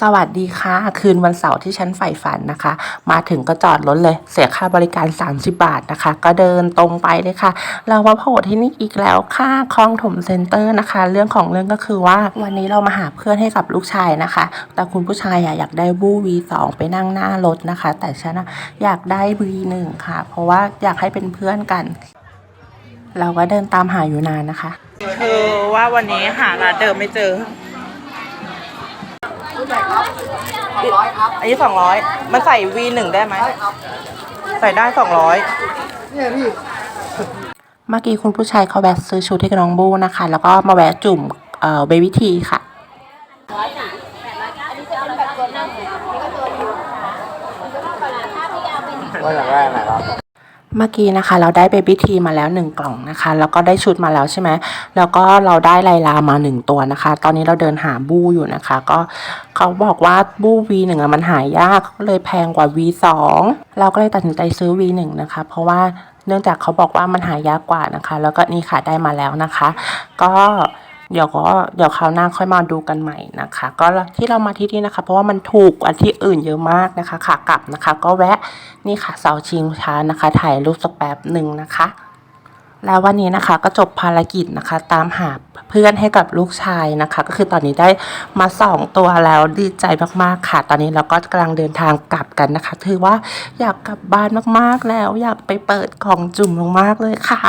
สวัสดีค่ะ คืนวันเสาร์ที่ฉันใฝ่ฝันนะคะ มาถึงก็จอดรถเลย เสียค่าบริการ 30 บาทนะคะ ก็เดินตรงไปเลยค่ะ เรามาโผล่ที่นี่อีกแล้วค่ะคลองถมเซ็นเตอร์นะคะ เรื่องของเรื่องก็คือว่าวันนี้เรามาหาเพื่อนให้กับลูกชายนะคะ แต่คุณผู้ชายอยากได้บู้ V2 ไปนั่งหน้ารถนะคะ แต่ฉันอยากได้ V1 ค่ะ เพราะว่าอยากให้เป็นเพื่อนกัน เราก็เดินตามหาอยู่นานนะคะ คือว่าวันนี้หาร้านเดิมไม่เจอ อันนี้สองร้อยมันใส่ V หนึ่งได้ไหมใส่ได้สองร้อยเมื่อกี้คุณผู้ชายเขาแวะซื้อชุดให้กับน้องบูนะคะ แล้วก็มาแวะจุ่มเอ่อเบบี้ทีค่ะ ว่าอยากได้ไหนครับ เมื่อกี้นะคะ เราได้เบบี้ทีมาแล้วหนึ่งกล่องนะคะ แล้วก็ได้ชุดมาแล้วใช่ไหมแล้วก็เราได้ไลลามาหนึ่งตัวนะคะ ตอนนี้เราเดินหาบูอยู่นะคะ ก็เขาบอกว่าบู V1 อะมันหายากก็เลยแพงกว่า V2 เราก็เลยตัดสินใจซื้อ V1 นะคะ เพราะว่าเนื่องจากเขาบอกว่ามันหายากกว่านะคะ แล้วก็นี่ค่ะได้มาแล้วนะคะ ก็เดี๋ยวก็เดี๋ยวคราวหน้าค่อยมาดูกันใหม่นะคะ ก็ที่เรามาที่นี่นะคะ เพราะว่ามันถูกกว่าที่อื่นเยอะมากนะคะขากลับนะคะ ก็แวะ นี่ค่ะเสาชิงช้านะคะ ถ่ายรูปสักแป๊บหนึ่งนะคะ แล้ววันนี้นะคะก็จบภารกิจนะคะ ตามหาเพื่อนให้กับลูกชายนะคะ ก็คือตอนนี้ได้มาสองตัวแล้วดีใจมากๆค่ะ ตอนนี้เราก็กำลังเดินทางกลับกันนะคะ ถือว่าอยากกลับบ้านมากๆแล้ว อยากไปเปิดของจุ่มมากๆเลยค่ะ